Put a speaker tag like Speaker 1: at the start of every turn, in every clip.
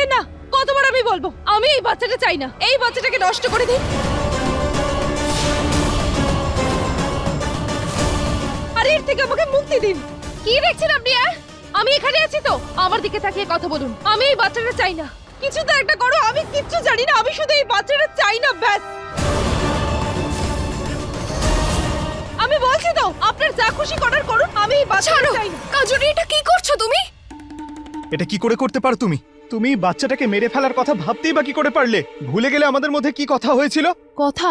Speaker 1: পাচ্ছেন না কতবার আমি বলব? আমি এই বাচ্চাটা চাই না। এই বাচ্চাটাকে নষ্ট করে দিন। আর এর থেকে আমাকে মুক্তি দিন। কি দেখছেন আপনি? আমি এখানে আছি তো। আমার দিকে তাকিয়ে কথা বলুন। আমি এই বাচ্চাটা চাই না। কিছু তো একটা করো আমি কিচ্ছু জানি না। আমি শুধু এই বাচ্চাটা চাই না ব্যাস। আমি বলছি তো আপনার যা খুশি করার করুন আমি এই বাচ্চাটা চাই না।
Speaker 2: কাজরি এটা কি করছ তুমি?
Speaker 3: এটা কি করে করতে পারো তুমি? তুমি বাচ্চাটাকে মেরে ফেলার কথা ভাবতেই বা কি করে পারলে? ভুলে গেলে আমাদের মধ্যে কি কথা হয়েছিল?
Speaker 1: কথা?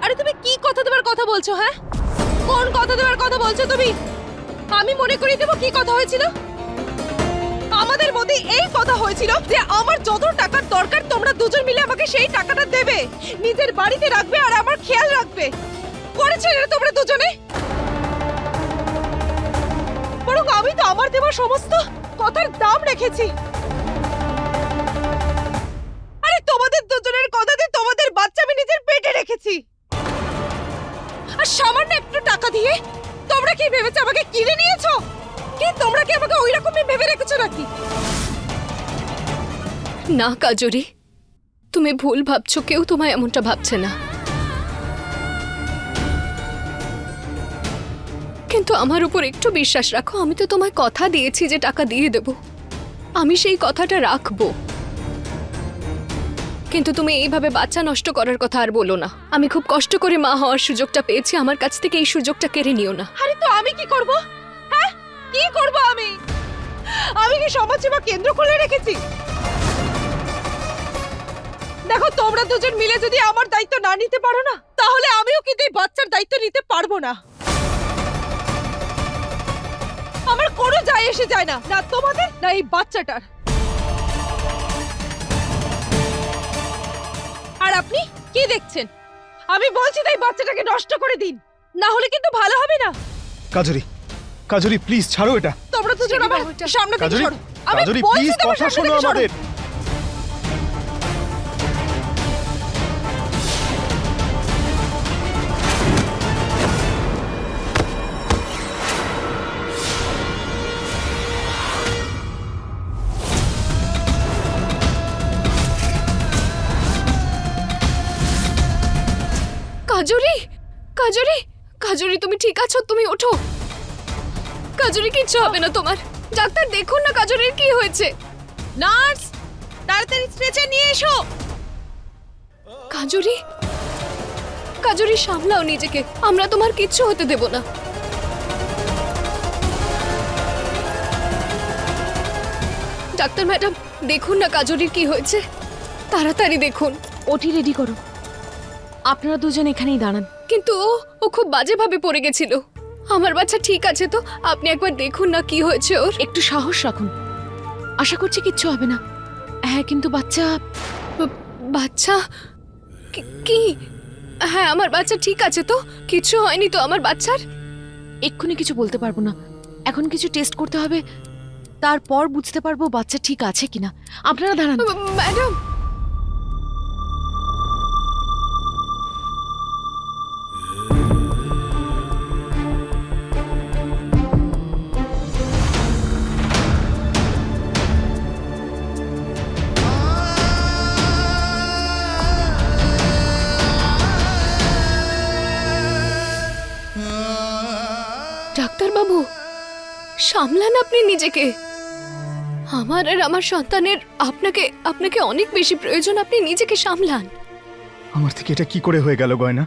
Speaker 1: আরে তুমি কি কথা দেবার কথা বলছো হ্যাঁ? কোন কথা দেবার কথা বলছো তুমি? আমি মনে করি দেবো কি কথা হয়েছিল? আমাদের মধ্যে এই কথা হয়েছিল যে আমার যত টাকার দরকার, তোমরা দুজন মিলে আমাকে সেই টাকাটা দেবে। নিজের বাড়িতে রাখবে আর আমার খেয়াল রাখবে। করেছিলে না তোমরা দুজনে? বরং আমি তো আমার দেওয়া সমস্ত কথার দাম রেখেছি। আরে তোমাদের দুজনের কথাতে তোমাদের বাচ্চা আমি নিজের পেটে রেখেছি। আর সামান্য একটু টাকা দিয়ে তোমরা কি ভেবেছো আমাকে কিনে নিয়েছো? কি তোমরা কি আমাকে ওই রকমই ভেবে রেখেছো নাকি?
Speaker 2: না, কাজরি। তুমি ভুল ভাবছ, কেউ তোমায় এমনটা ভাবছে না। কিন্তু আমার উপর একটু বিশ্বাস রাখো, আমি তো তোমায় কথা দিয়েছি যে টাকা দিয়ে দেব। আমি সেই কথাটা রাখব। কিন্তু তুমি এইভাবে বাচ্চা নষ্ট করার কথা আর বলো না। আমি খুব কষ্ট করে মা হওয়ার সুযোগটা পেয়েছি, আমার কাছ থেকে এই সুযোগটা কেড়ে নিও না।
Speaker 1: আরে তো আমি কি করব? হ্যাঁ? কি করব আমি? আমি কি সমাজসেবা কেন্দ্র খুলে রেখেছি? দেখো, তোমরা দুজন মিলে যদি আমার দায়িত্ব না নিতে পারো না, তাহলে আমিও কিন্তু এই বাচ্চার দায়িত্ব নিতে পারব না। কোনো যায় না। না তোমাদের না এই বাচ্চাটার। আর আপনি কি দেখছেন? আমি বলছি তাই বাচ্চাটাকে নষ্ট করে দিন। না হলে কিন্তু ভালো হবে না।
Speaker 3: কাজরি কাজরি প্লিজ ছাড়ো এটা।
Speaker 1: তোমরা দুজন আমার সামনে থেকে
Speaker 3: কাজরি
Speaker 1: সরো। আমি
Speaker 3: কাজরি
Speaker 1: বলছি
Speaker 3: প্লিজ
Speaker 1: তোমার
Speaker 3: কথা
Speaker 1: সামনে
Speaker 3: শোনো
Speaker 1: থেকে সরো।
Speaker 3: আমাদের।
Speaker 2: কাজরি? কাজরি, তুমি ঠিক আছো? তুমি ওঠো। কাজরি, কিচ্ছু হবে না তোমার। ডাক্তার, দেখুন না কাজরির কি হয়েছে।
Speaker 1: নার্স, তাড়াতাড়ি স্ট্রেচার নিয়ে এসো।
Speaker 2: কাজরি কাজরি, সামলাও নিজেকে। আমরা তোমার কিচ্ছু হতে দেব না। ডাক্তার ম্যাডাম, দেখুন না কাজরির কি হয়েছে। তাড়াতাড়ি দেখুন।
Speaker 4: ওটি রেডি করো। আপনারা দুজন এখানেই দাঁড়ান।
Speaker 2: কিন্তু ও ও খুব বাজেভাবে পড়ে গেছিল। আমার বাচ্চা ঠিক আছে তো? আপনি একবার দেখুন না কি হয়েছে ওর।
Speaker 4: একটু সাহস রাখুন। আশা করছি কিচ্ছু হবে না। হ্যাঁ কিন্তু বাচ্চা
Speaker 2: বাচ্চা? কি- কি? হ্যাঁ আমার বাচ্চা ঠিক আছে তো? কিছু হয়নি তো আমার বাচ্চার?
Speaker 4: এক্ষুনি কিছু বলতে পারব না। এখন কিছু টেস্ট করতে হবে। তারপর বুঝতে পারব বাচ্চা ঠিক আছে কিনা। আপনারা দাঁড়ান।
Speaker 2: ম্যাডাম সামলান আপনি নিজেকে। আমার আর আমার সন্তানের আপনাকে আপনাকে অনেক বেশি প্রয়োজন, আপনি নিজেকে সামলান।
Speaker 3: আমার থেকে এটা কি করে হয়ে গেল গয়না?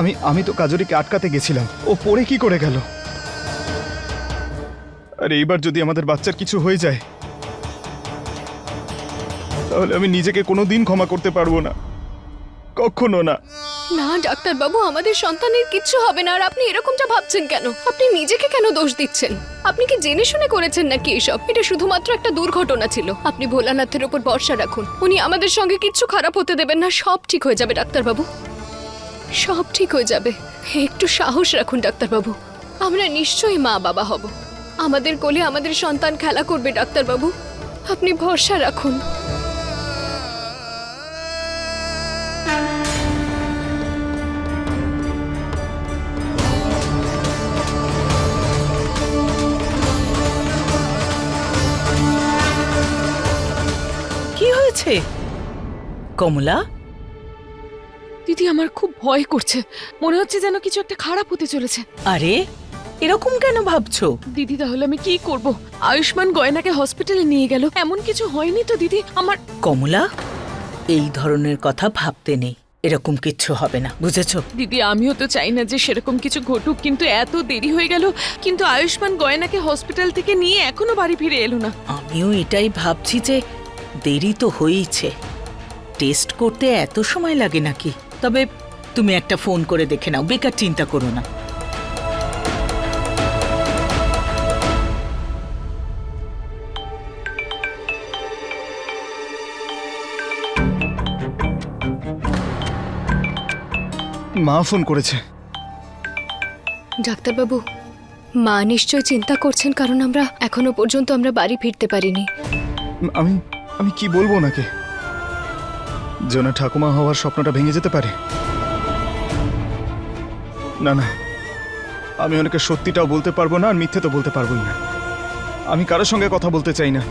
Speaker 3: আমি আমি তো কাজরিকে আটকাতে গেছিলাম। ও পড়ে কি করে গেল? আর এইবার যদি আমাদের বাচ্চার কিছু হয়ে যায়, তাহলে আমি নিজেকে কোনোদিন ক্ষমা করতে পারব না। কখনো না।
Speaker 2: না, ডাক্তারবাবু, আমাদের সন্তানের কিচ্ছু হবে না, আর আপনি এরকমটা ভাবছেন কেন? আপনি নিজেকে কেন দোষ দিচ্ছেন? আপনি কি জেনে শুনে করেছেন নাকি এসব? এটা শুধুমাত্র একটা দুর্ঘটনা ছিল। আপনি ভোলানাথের ওপর ভরসা রাখুন। উনি আমাদের সঙ্গে কিচ্ছু খারাপ হতে দেবেন না, সব ঠিক হয়ে যাবে, ডাক্তারবাবু। সব ঠিক হয়ে যাবে। একটু সাহস রাখুন, ডাক্তারবাবু। আমরা নিশ্চয়ই মা বাবা হব। আমাদের কোলে আমাদের সন্তান খেলা করবে, ডাক্তারবাবু। আপনি ভরসা রাখুন।
Speaker 5: হয়েছে কমলা?
Speaker 4: দিদি আমার খুব ভয় করছে। মনে হচ্ছে যেন কিছু একটা খারাপ হতে চলেছে।
Speaker 5: আরে এরকম কেন ভাবছ?
Speaker 4: দিদি তাহলে আমি কি করব? আয়ুষ্মান গয়নাকে হসপিটালে নিয়ে গেল। এমন কিছু হয়নি তো দিদি? আমার
Speaker 5: কমলা এই ধরনের কথা ভাবতে নেই। এরকম কিচ্ছু হবে না বুঝেছ?
Speaker 4: দিদি আমিও তো চাই না যে সেরকম কিছু ঘটুক কিন্তু এত দেরি হয়ে গেল। কিন্তু আয়ুষ্মান গয়নাকে হসপিটাল থেকে নিয়ে এখনও বাড়ি ফিরে এলো না।
Speaker 5: আমিও এটাই ভাবছি যে দেরি তো হয়েইছে। টেস্ট করতে এত সময় লাগে নাকি? তবে তুমি একটা ফোন করে দেখে নাও বেকার চিন্তা করো না।
Speaker 3: মা ফোন করেছে।
Speaker 2: ডাক্তারবাবু মা নিশ্চয় চিন্তা করছেন কারণ আমরা এখনও পর্যন্ত আমরা বাড়ি ফিরতে পারিনি।
Speaker 3: আমি আমি কি বলব ওনাকে? জোনা ঠাকুমা হওয়ার স্বপ্নটা ভেঙে যেতে পারে। না না আমি ওনাকে সত্যিটাও বলতে পারব না আর মিথ্যে তো বলতে পারবোই না। আমি কারোর সঙ্গে কথা বলতে চাই না।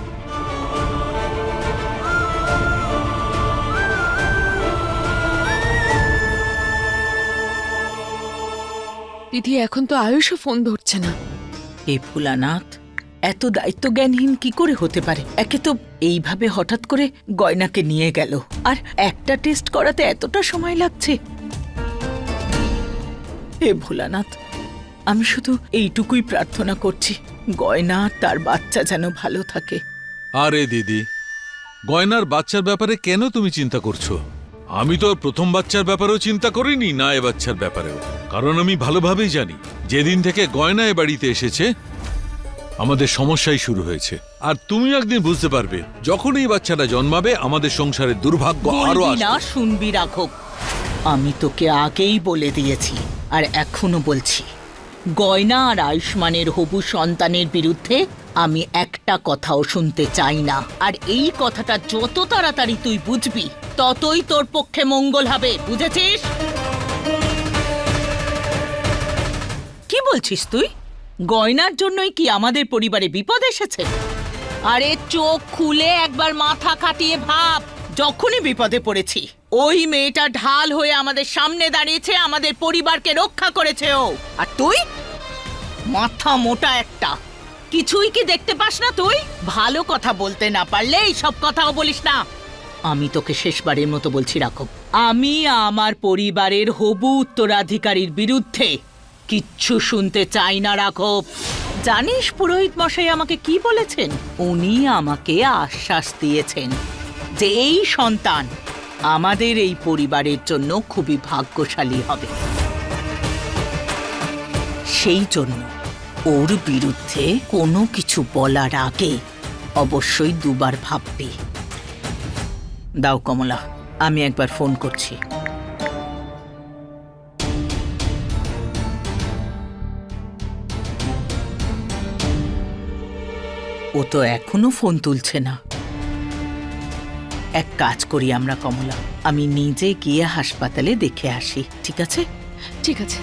Speaker 4: দিদি এখন তো আয়ুষও ফোন ধরছে না।
Speaker 5: এই ফুলানাথ এত দায়িত্ব জ্ঞানহীন কি করে হতে পারে? একে তো এইভাবে হঠাৎ করে গয়নাকে নিয়ে গেল। আর একটা টেস্ট করাতে এতটা সময় লাগছে? হে ভোলানাথ, আমি শুধু এইটুকুই প্রার্থনা করছি, গয়না তার বাচ্চা যেন ভালো থাকে।
Speaker 6: আরে দিদি, গয়নার বাচ্চার ব্যাপারে কেন তুমি চিন্তা করছ? আমি তো প্রথম বাচ্চার ব্যাপারেও চিন্তা করিনি, না এ বাচ্চার ব্যাপারেও। কারণ আমি ভালোভাবেই জানি, যেদিন থেকে গয়না এ বাড়িতে এসেছে আমাদের সমস্যাই শুরু হয়েছে। আর তুমি একদিন বুঝতে পারবে যখন এই বাচ্চাটা জন্মাবে আমাদের সংসারের দুর্ভাগ্য আরও
Speaker 5: বলবি না শুনবি রাঘব। আমি তোকে আগেই বলে দিয়েছি আর এখনও বলছি। গয়না আর আয়ুষ্মানের হবু সন্তানের বিরুদ্ধে আমি একটা কথাও শুনতে চাই না। আর এই কথাটা যত তাড়াতাড়ি তুই বুঝবি ততই তোর পক্ষে মঙ্গল হবে বুঝেছিস? কি বলছিস তুই? গয়নার জন্যই কি আমাদের পরিবারে বিপদ এসেছে? আরে চোখ খুলে একবার মাথা খাটিয়ে ভাব, যখনই বিপদে পড়েছি। ওই মেয়েটা ঢাল হয়ে আমাদের সামনে দাঁড়িয়েছে, আমাদের পরিবারকে রক্ষা করেছে ও। আর তুই? মাথা মোটা একটা। কিছুই কি দেখতে পাস না তুই? ভালো কথা বলতে না পারলে সব কথাও বলিস না। আমি তোকে শেষবারের মতো বলছি রাখো আমি আমার পরিবারের হবু উত্তরাধিকারীর বিরুদ্ধে কিচ্ছু শুনতে চাই না, রাঘব। জানিস পুরোহিত মশাই আমাকে কি বলেছেন? উনি আমাকে আশ্বাস দিয়েছেন যে এই সন্তান আমাদের এই পরিবারের জন্য খুবই ভাগ্যশালী হবে। সেই জন্য ওর বিরুদ্ধে কোনো কিছু বলার আগে অবশ্যই দুবার ভাববি। দাও কমলা, আমি একবার ফোন করছি। ও তো এখনও ফোন তুলছে না। এক কাজ করি আমরা, কমলা। আমি নিজে গিয়ে হাসপাতালে দেখে আসি, ঠিক আছে?
Speaker 4: ঠিক আছে।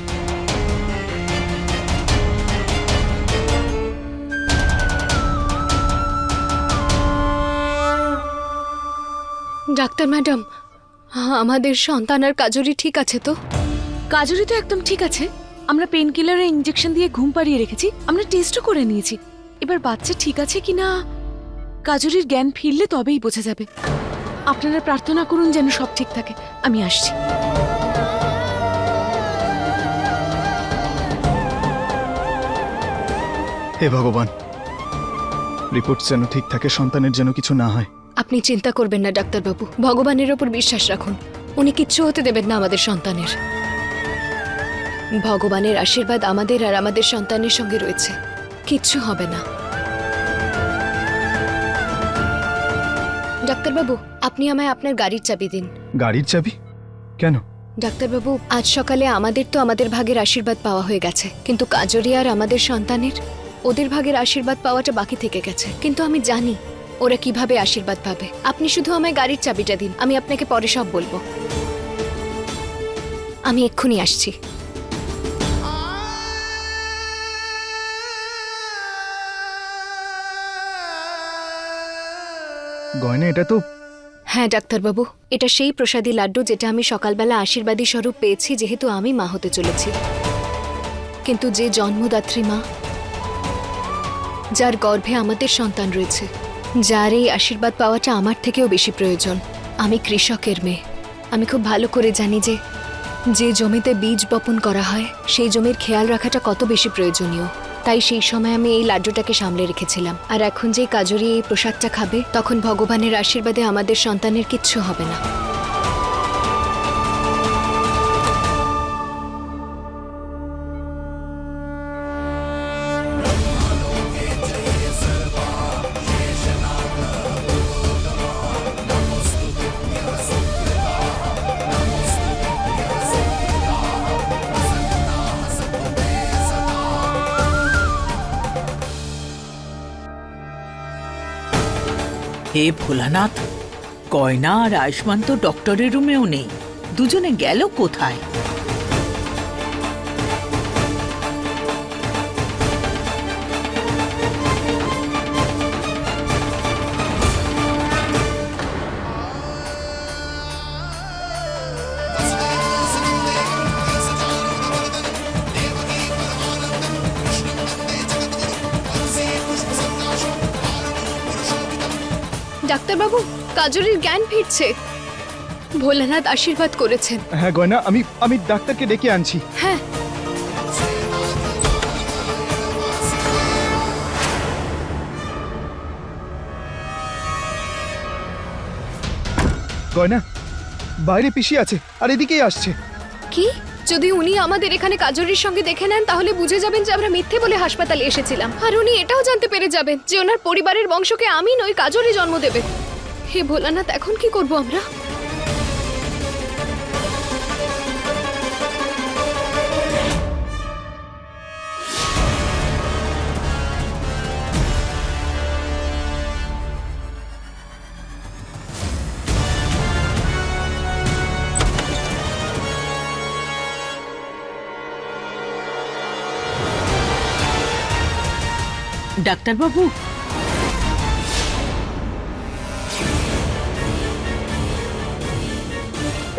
Speaker 2: ডাক্তার ম্যাডাম, আমাদের সন্তান আর কাজরি ঠিক আছে তো?
Speaker 4: কাজরি তো একদম ঠিক আছে। আমরা পেন কিলারের ইঞ্জেকশন দিয়ে ঘুম পাড়িয়ে রেখেছি, আমরা টেস্টও করে নিয়েছি। এবার বাচ্চা ঠিক আছে কিনা? কাজরির জ্ঞান ফিরলে তবেই বোঝা যাবে। আপনারা প্রার্থনা করুন যেন সব ঠিক থাকে। আমি আসছি।
Speaker 3: হে ভগবান রিপোর্ট যেন ঠিক থাকে সন্তানের যেন কিছু না হয়।
Speaker 2: আপনি চিন্তা করবেন না ডাক্তারবাবু। ভগবানের ওপর বিশ্বাস রাখুন। উনি কিচ্ছু হতে দেবেন না আমাদের সন্তানের। ভগবানের আশীর্বাদ আমাদের আর আমাদের সন্তানের সঙ্গে রয়েছে। কিচ্ছু হবে না। ডাক্তারবাবু আপনি আমায় আপনার গাড়ির চাবি দিন।
Speaker 3: গাড়ির চাবি? কেন?
Speaker 2: ডাক্তারবাবু আজ সকালে আমাদের তো আমাদের ভাগের আশীর্বাদ পাওয়া হয়ে গেছে। কিন্তু কাজরি আর আমাদের সন্তানের ওদের ভাগের আশীর্বাদ পাওয়াটা বাকি থেকে গেছে। কিন্তু আমি জানি ওরা কীভাবে আশীর্বাদ পাবে। আপনি শুধু আমায় গাড়ির চাবিটা দিন আমি আপনাকে পরে সব বলব। আমি এক্ষুনি আসছি।
Speaker 3: গয়না, এটা তো
Speaker 2: হ্যাঁ ডাক্তারবাবু, এটা সেই প্রসাদী লাড্ডু যেটা আমি সকালবেলা আশীর্বাদী স্বরূপ পেয়েছি, যেহেতু আমি মা হতে চলেছি। কিন্তু যে জন্মদাত্রী মা, যার গর্ভে আমাদের সন্তান রয়েছে, যার এই আশীর্বাদ পাওয়াটা আমার থেকেও বেশি প্রয়োজন, আমি কৃষকের মেয়ে। আমি খুব ভালো করে জানি যে যে জমিতে বীজ বপন করা হয়, সেই জমির খেয়াল রাখাটা কত বেশি প্রয়োজনীয়। তাই সেই সময় আমি এই লাড্ডুটাকে সামলে রেখেছিলাম। আর এখন যে কাজরি এই প্রসাদটা খাবে, তখন ভগবানের আশীর্বাদে আমাদের সন্তানের কিচ্ছু হবে না।
Speaker 5: হে ভোলানাথ গয়না আর আয়ুষ্মান তো ডক্টরের রুমেও নেই। দুজনে গেল কোথায়?
Speaker 2: কাজরির জ্ঞান ফিরছে। ভোলানাথ আশীর্বাদ করেছেন।
Speaker 3: হ্যাঁ গয়না আমি আমি ডাক্তারকে ডেকে আনছি।
Speaker 2: হ্যাঁ।
Speaker 3: গয়না বাইরে পিসি আছে আর এদিকেই আসছে।
Speaker 2: কি? যদি উনি আমাদের এখানে কাজরির সঙ্গে দেখে নেন তাহলে বুঝে যাবেন যে আমরা মিথ্যে বলে হাসপাতালে এসেছিলাম। আর উনি এটাও জানতে পেরে যাবেন যে ওনার পরিবারের বংশকে আমি নই কাজরি জন্ম দেবে। হে ভোলানাথ এখন কি করব আমরা?
Speaker 5: ডাক্তারবাবু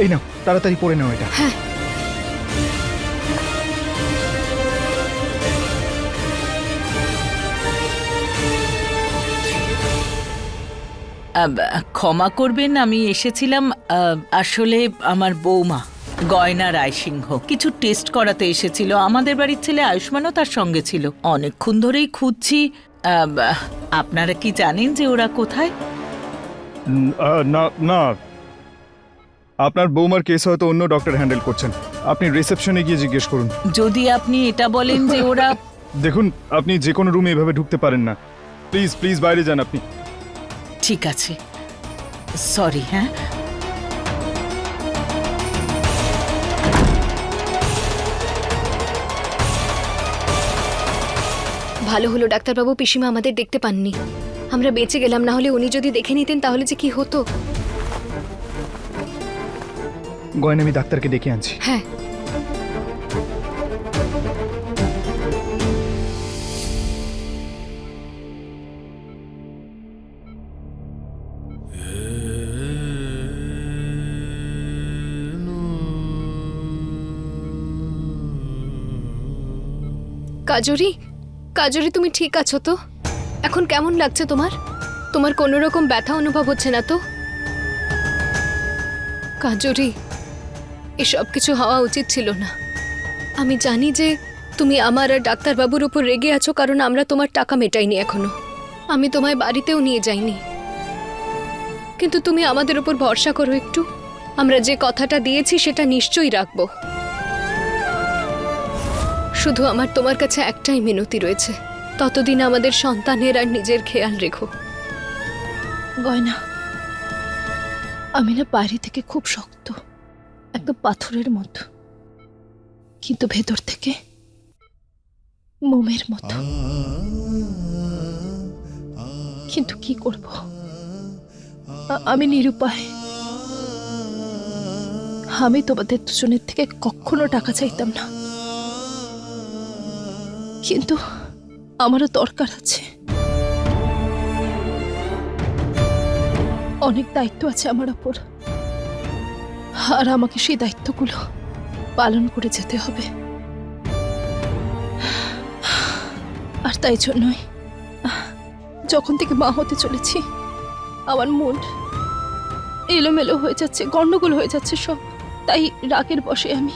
Speaker 3: এই নাও তাড়াতাড়ি পরে নাও এটা।
Speaker 5: আব, ক্ষমা করবেন আমি এসেছিলাম আসলে আমার বৌমা গয়না রায়সিংহ। কিছু টেস্ট করাতে এসেছিল। আমাদের বাড়ির ছেলে আয়ুষ্মানও তার সঙ্গে ছিল। অনেকক্ষণ ধরেই খুঁজছি। আপনারা কি জানেন যে ওরা কোথায়?
Speaker 3: না আপনার বৌমার কেস হয়তো অন্য ডক্টর হ্যান্ডেল করছেন। আপনি রিসেপশনে গিয়ে জিজ্ঞেস করুন।
Speaker 5: যদি আপনি এটা বলেন যে ওরা
Speaker 3: দেখুন আপনি যে কোনো রুমে এভাবে ঢুকতে পারেন না। প্লিজ প্লিজ বাইরে যান আপনি।
Speaker 5: ঠিক আছে। সরি হ্যাঁ?
Speaker 2: ভালো হলো ডাক্তারবাবু পিসিমা আমাদের দেখতে পাননি। আমরা বেঁচে গেলাম না হলে উনি যদি দেখে নিতেন তাহলে যে কি হতো?
Speaker 3: গয়না আমি ডাক্তারকে ডেকে আনছি।
Speaker 2: হ্যাঁ। কাজরি কাজরি, তুমি ঠিক আছো তো? এখন কেমন লাগছে তোমার? তোমার কোনো রকম ব্যথা অনুভব হচ্ছে না তো? কাজরি এসব কিছু হওয়া উচিত ছিল না। আমি জানি যে তুমি আমার আর ডাক্তারবাবুর উপর রেগে আছো, কারণ আমরা তোমার টাকা মেটাইনি এখনও। আমি তোমায় বাড়িতেও নিয়ে যাইনি। কিন্তু তুমি আমাদের উপর ভরসা করো একটু। আমরা যে কথাটা দিয়েছি সেটা নিশ্চয়ই রাখব। শুধু আমার তোমার কাছে একটাই মিনতি রয়েছে। ততদিন আমাদের সন্তানের আর নিজের খেয়াল রেখো।
Speaker 7: গয়না, আমি না বাড়ি থেকে খুব শক্ত। একদম পাথরের মতো। কিন্তু ভেতর থেকে মোমের মতো। কিন্তু কি করব? আমি নিরুপায়। আমি তোমাদের দুজনের থেকে কখনো টাকা চাইতাম না। কিন্তু আমারও দরকার আছে। অনেক দায়িত্ব আছে আমার ওপর। আর আমাকে সেই দায়িত্বগুলো পালন করে যেতে হবে। আর তাই জন্যই যখন থেকে মা হতে চলেছি, আমার মুড এলোমেলো হয়ে যাচ্ছে গন্ডগোল হয়ে যাচ্ছে সব। তাই রাগের বসে আমি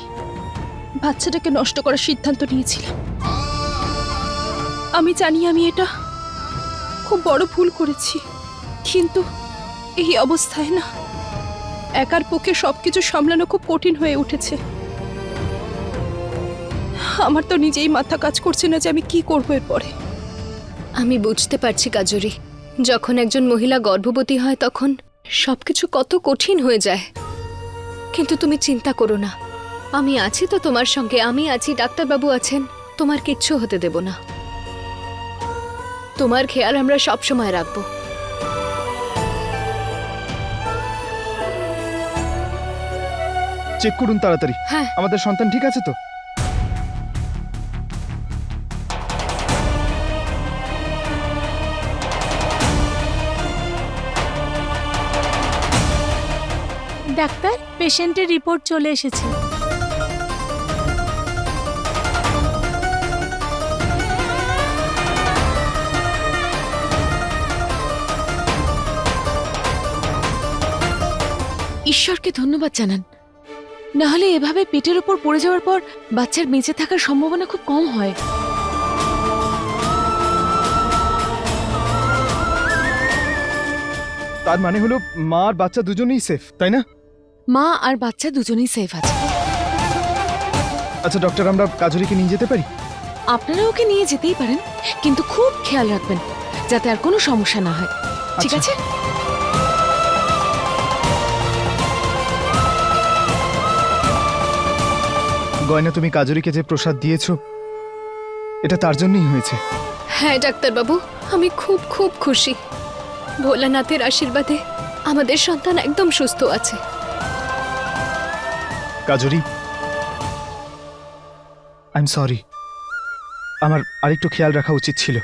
Speaker 7: বাচ্চাটাকে নষ্ট করার সিদ্ধান্ত নিয়েছিলাম। আমি জানি আমি এটা খুব বড় ভুল করেছি, কিন্তু এই অবস্থায় না একার পক্ষে সবকিছু সামলানো খুব কঠিন হয়ে উঠেছে। আমার তো নিজেই মাথা কাজ করছে না যে আমি কি করব এরপরে।
Speaker 2: আমি বুঝতে পারছি, কাজরি। যখন একজন মহিলা গর্ভবতী হয়, তখন সবকিছু কত কঠিন হয়ে যায়। কিন্তু তুমি চিন্তা করো না। আমি আছি তো তোমার সঙ্গে। আমি আছি, ডাক্তারবাবু আছেন। তোমার কিচ্ছু হতে দেব না। তোমার খেয়াল আমরা সব সময় রাখব।
Speaker 3: চেক করুন তাড়াতাড়ি।
Speaker 2: হ্যাঁ।
Speaker 3: আমাদের সন্তান ঠিক আছে তো?
Speaker 8: ডাক্তার পেশেন্টের রিপোর্ট চলে এসেছে।
Speaker 4: ঈশ্বরকে ধন্যবাদ জানান। না হলে এভাবে পেটের ওপর পড়ে যাওয়ার পর বাচ্চার বেঁচে থাকার সম্ভাবনা খুব কম হয়।
Speaker 3: তার মানে হলো মা আর বাচ্চা দুজনেই সেফ তাই না?
Speaker 4: মা আর বাচ্চা দুজনেই সেফ আছে।
Speaker 3: আচ্ছা ডক্টর আমরা কাজরিকে নিয়ে যেতে পারি?
Speaker 4: আপনারা ওকে নিয়ে যেতেই পারেন কিন্তু খুব খেয়াল রাখবেন যাতে আর কোনো সমস্যা না হয়। ঠিক
Speaker 3: আচ্ছা।
Speaker 4: আছে?
Speaker 3: গয়না তুমি কাজরিকে যে প্রসাদ দিয়েছ এটা তার জন্যই হয়েছে।
Speaker 2: হ্যাঁ ডাক্তারবাবু আমি খুব খুব খুশি। ভোলানাথের আশীর্বাদে আমাদের সন্তান একদম সুস্থ আছে।
Speaker 3: কাজরি আই এম সরি আমার আরেকটু খেয়াল রাখা উচিত ছিল।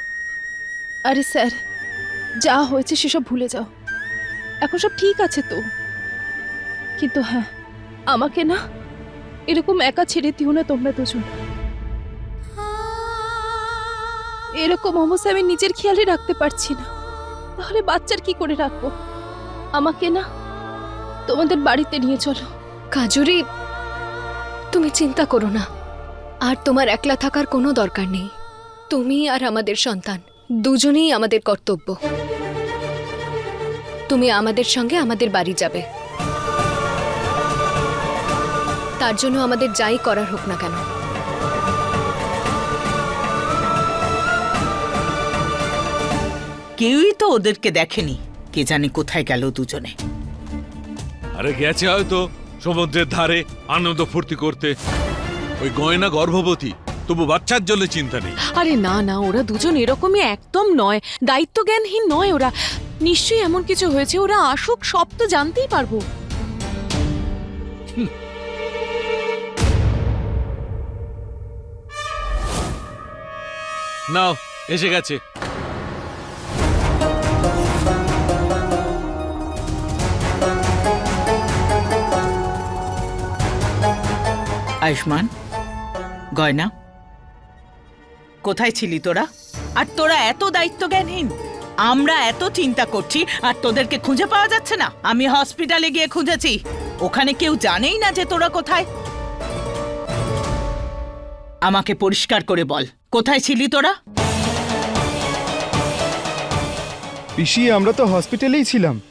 Speaker 7: আরে স্যার যা হয়েছে সেসব ভুলে যাও। এখন সব ঠিক আছে তো? কিন্তু হ্যাঁ আমাকে না এরকম একা ছেড়ে দিও না তোমরা দুজন। এরকম অবস্থায় আমি নিজের খেয়ালে রাখতে পারছি না। তাহলে বাচ্চার কি করে রাখব? আমাকে না তোমাদের বাড়িতে নিয়ে চলো।
Speaker 2: কাজুরি, তুমি চিন্তা করো না। আর তোমার একলা থাকার কোনো দরকার নেই। তুমি আর আমাদের সন্তান, দুজনেই আমাদের কর্তব্য। তুমি আমাদের সঙ্গে আমাদের বাড়ি যাবে। তার জন্য আমাদের যাই করার হোক না কেন।
Speaker 5: কেউই তো ওদেরকে দেখেনি। কে জানে কোথায় গেল দুজনে।
Speaker 6: আরে গেছে হয়তো সমুদ্রের ধারে আনন্দ ফুর্তি করতে। ওই গয়না গর্ভবতী তবু বাচ্চার জন্য চিন্তা নেই।
Speaker 4: আরে না না ওরা দুজন এরকমই একদম নয়। দায়িত্ব জ্ঞানহীন নয় ওরা। নিশ্চয়ই এমন কিছু হয়েছে ওরা আসুক সব তো জানতেই পারব।
Speaker 6: নাও, এসে গেছে।
Speaker 5: আয়ুষ্মান, গয়না, কোথায় ছিলি তোরা? আর তোরা এত দায়িত্ব জ্ঞানহীন আমরা এত চিন্তা করছি আর তোদেরকে খুঁজে পাওয়া যাচ্ছে না। আমি হসপিটালে গিয়ে খুঁজেছি, ওখানে কেউ জানেই না যে তোরা কোথায়। আমাকে পরিষ্কার করে বল কোথায় ছিলি তোরা?
Speaker 3: পিসি আমরা তো হসপিটালেই ছিলাম।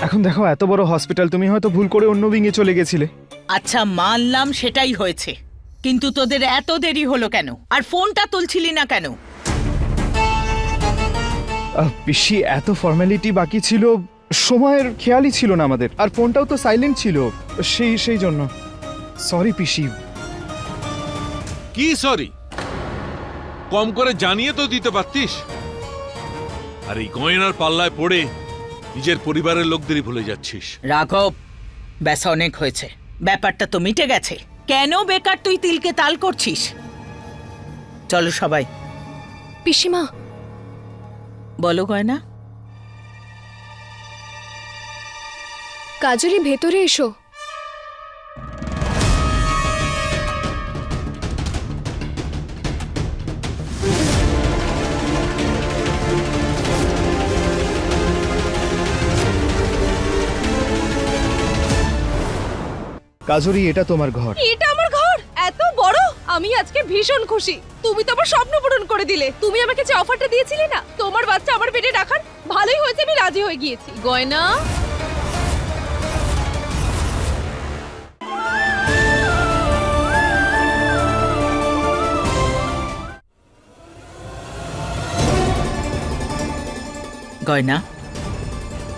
Speaker 3: এখন দেখো এত বড় হসপিটাল তুমি হয়তো ভুল করে অন্য উইংয়ে চলে গেছিলে।
Speaker 5: আচ্ছা মানলাম সেটাই হয়েছে। কিন্তু তোদের এত দেরি হলো কেন? আর ফোনটা তুলছিলি না কেন?
Speaker 3: আহ, পিসি এত ফর্মালিটি বাকি ছিল সময়ের খেয়ালই ছিল না আমাদের। আর ফোনটাও তো সাইলেন্ট ছিল সেই সেই জন্য। সরি পিসি।
Speaker 6: কি সরি কম করে জানিয়ে তো দিতে পারতিস। আর এই গয়নার পাল্লায় পড়ে নিজের পরিবারের লোকদেরই ভুলে যাচ্ছিস।
Speaker 5: রাঘব ব্যাস অনেক হয়েছে। ব্যাপারটা তো মিটে গেছে। কেন বেকার তুই তিলকে তাল করছিস? চলো সবাই।
Speaker 2: পিসিমা।
Speaker 5: বলো গয়না।
Speaker 2: কাজরি ভেতরে এসো।
Speaker 3: কাজরি এটা তোমার ঘর।
Speaker 1: এটা আমার ঘর? এত বড়? আমি আজকে ভীষণ খুশি। তুমি তো আমার স্বপ্ন পূরণ করে দিলে। তুমি আমাকে যে অফারটা দিয়েছিলে না তোমার বাচ্চা আমার পেটে রাখার ভালোই হয়েছে আমি রাজি হয়ে গিয়েছি।
Speaker 4: গয়না?
Speaker 5: গয়না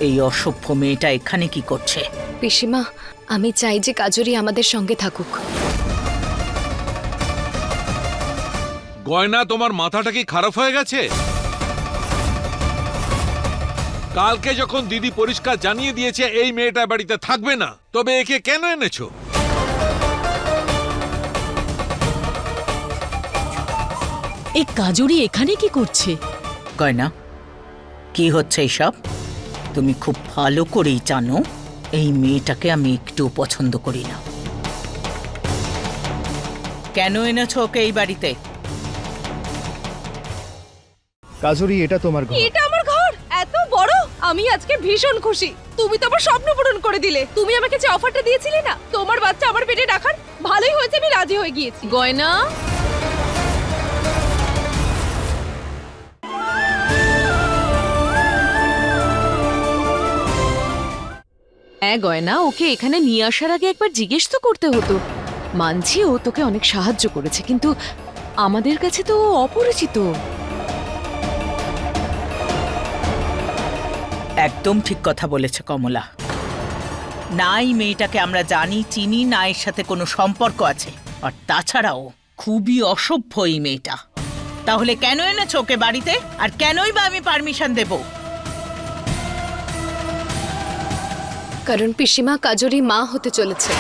Speaker 5: এই অসভ্য মেয়েটা এখানে কি করছে?
Speaker 2: পিসিমা আমি চাই যে কাজরি আমাদের সঙ্গে থাকুক।
Speaker 6: গয়না তোমার মাথাটা কি খারাপ হয়ে গেছে? কালকে যখন দিদি পরিষ্কার জানিয়ে দিয়েছে এই মেয়েটা বাড়িতে থাকবে না তবে একে কেন এনেছো?
Speaker 4: এই কাজুরি এখানে কি করছে?
Speaker 5: গয়না কি হচ্ছে এইসব তুমি খুব ভালো করেই জানো। এই মেয়েটাকে আমি একটু পছন্দ করি না। কেন এনেছো ওকে এই বাড়িতে?
Speaker 3: কাজরি এটা তোমার ঘর।
Speaker 1: এটা আমার ঘর? এত বড়? আমি আজকে ভীষণ খুশি। তুমি তো আমার স্বপ্ন পূরণ করে দিলে। তুমি আমাকে যে অফারটা দিয়েছিলে না তোমার বাচ্চা আমার পেটে রাখার ভালোই হয়েছে আমি রাজি হয়ে গিয়েছি।
Speaker 4: গয়না? হ্যাঁ গয়না, ওকে এখানে নিয়ে আসার আগে একবার জিজ্ঞেস তো করতে হতো। মানছি ও তোকে অনেক সাহায্য করেছে, কিন্তু আমাদের কাছে তো অপরিচিত।
Speaker 5: একদম ঠিক কথা বলেছে কমলা। নাই মেয়েটাকে আমরা জানি, চিনি না এর সাথে কোনো সম্পর্ক আছে। আর তাছাড়াও খুবই অসভ্য এই মেয়েটা। তাহলে কেন এনেছো ওকে বাড়িতে? আর কেনই বা আমি পারমিশন দেব?
Speaker 2: কারণ পিসিমা কাজরি মা হতে চলেছে।